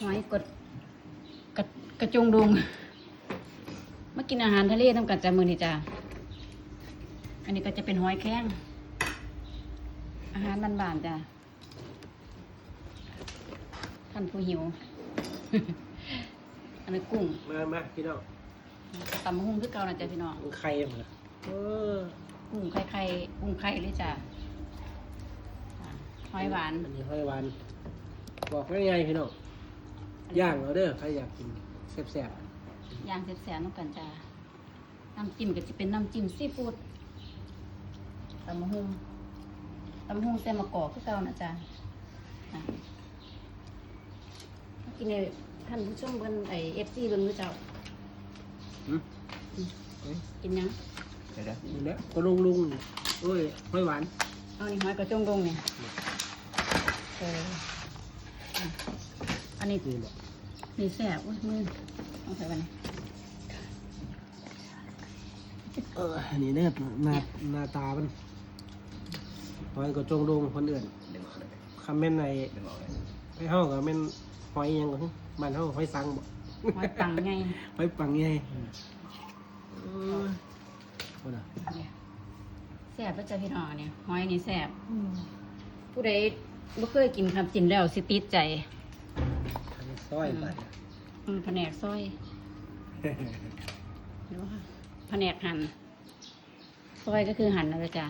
หอยกดกระกระจงดุงมากินอาหารทะเลทำกันจ้ามือนี่จ้าอันนี้ก็จะเป็นหอยแข้ง อาหารบ้านๆจ้าท่านผู้หิว อันนี้กุ้งมามาพี่น้องตำมะฮุ่งคือเก่านะจ้าพี่น้องมันไข่เหรอเออกุ้งไข่ไข่กุ้งไข่เลยจ้าอ่าหอยหวาน อันนี้หอยหวาน บอกง่ายๆพี่น้อง ย่างเอาเด้อใครอยากกินแซ่บย่างแซ่บๆน้ำกันจ้าน้ำจิ้มก็จะเป็นน้ำจิ้มซีฟู้ดตำมะฮุ่งตำมะฮุ่งใส่มะกอกคือเก่านะจ้าอะกินในท่านผู้ชมเบิ่งไอเอฟซีเบิ่งดูเจ้าๆหืมเอ้ยกินยังเดี๋ยวเดี๋ยวนี่แหละก็ลุงลุงๆนี่โอ้ยหอยหวานเอานี่หอยกระจงดงเนี่ยเอออะอันนี้นี่แหละ มีแสบอุ้ยมือต้องใส่ไปไหนเอออันนี้เนี่ยหน้าหน้าตามันหอยก็จงดงคนอื่นดึงออกเลยคำแม่นในดึงออกเลยไปเฮาก็แม่นหอยอิหยังก็คือบ้านเฮาหอยสังบ่หอยปังไงหอยปังใหญ่เออบ่น่ะเนี่ยแสบพระเจ้าพี่น้องเนี่ยหอยนี่แสบผู้ใดบ่เคยกินคำจินแล้วสิติดใจอันนี้ ซอยไปอืมแผนกซอยหรือว่าแผนกหั่นซอยก็คือหั่นนะจ๊ะ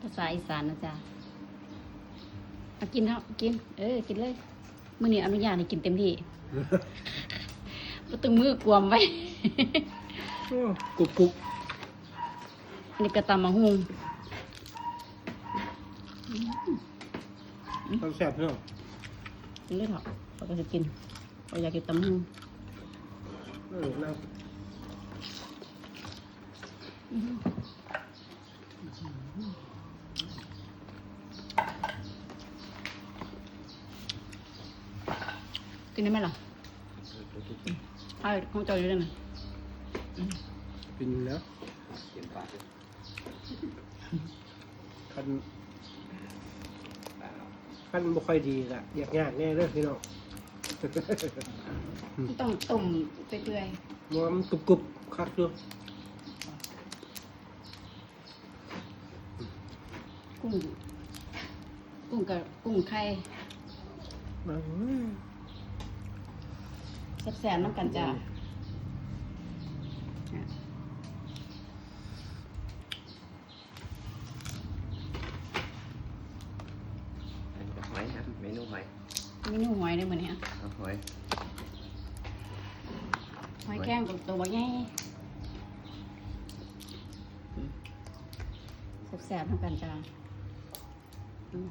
ภาษาอีสานนะจ๊ะเอากินเถอะกิน เออกินเลยมื้อนี้อนุญาตให้กินเต็มที่บ่ต้องมือกวมไว้ กรุบกรุบอันนี้ก็ตำมะฮุงต้องแซ่บเนาะกินเลยเถอะเขาก็จะกิน เขาอยากกินตำมะฮุงเออน่ากินได้ไหมล่ะใช่ของจ้าอยู่ได้ไหมกินแล้วเตรียมปลยคันคันบ่ค่อยดีละอยากยากแน่เลยพี่น้อง ต้องต้มเปื่อยมัวมันกรุบกรุบคักด้วยๆกุ้งกุ้งกับกุ้งไข่มาเว้ยแซ่บๆน้ำกันจ้าอันนี้ก็หอยครับเมนูหอ ยเมนูหอยได้เหมือนเนี้ยเอาหอยหอยแข้งกับตัวใหญ่แซ่บๆน้ำกันจ้าอืม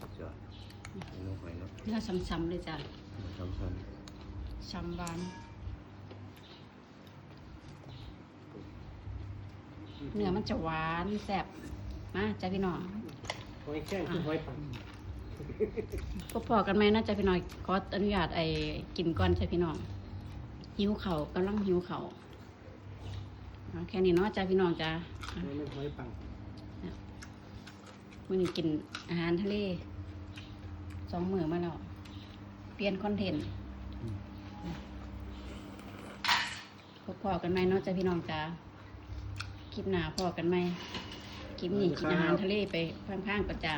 สุดยอดเมนูหอยเนาะเนื้อช้ำๆเลยจ้าช้ำช้ช้ำหวาน เนื้อมันจะหวานแซ่บมาจ้าพี่น้องหอยแข้งคือหอยปังพบพอกันไหมนะจ้าพี่น้องขออนุญาตไอ้กินก่อนจ้าพี่น้องหิวเขาวกำลังหิวเขาวเอาแค่นี้เนาะจ้าพี่น้องจ้านี่มันหอยปังมื่อนี้กินอาหารทะเลสองมื้อมาแล้วเปลี่ยนคอนเทนต์พบพอกันไหมเนาะจ้าพี่น้องจ้า คลิปหน้าพอกันไหมคลิปนี้กินอาหารทะเลไปพังๆประจา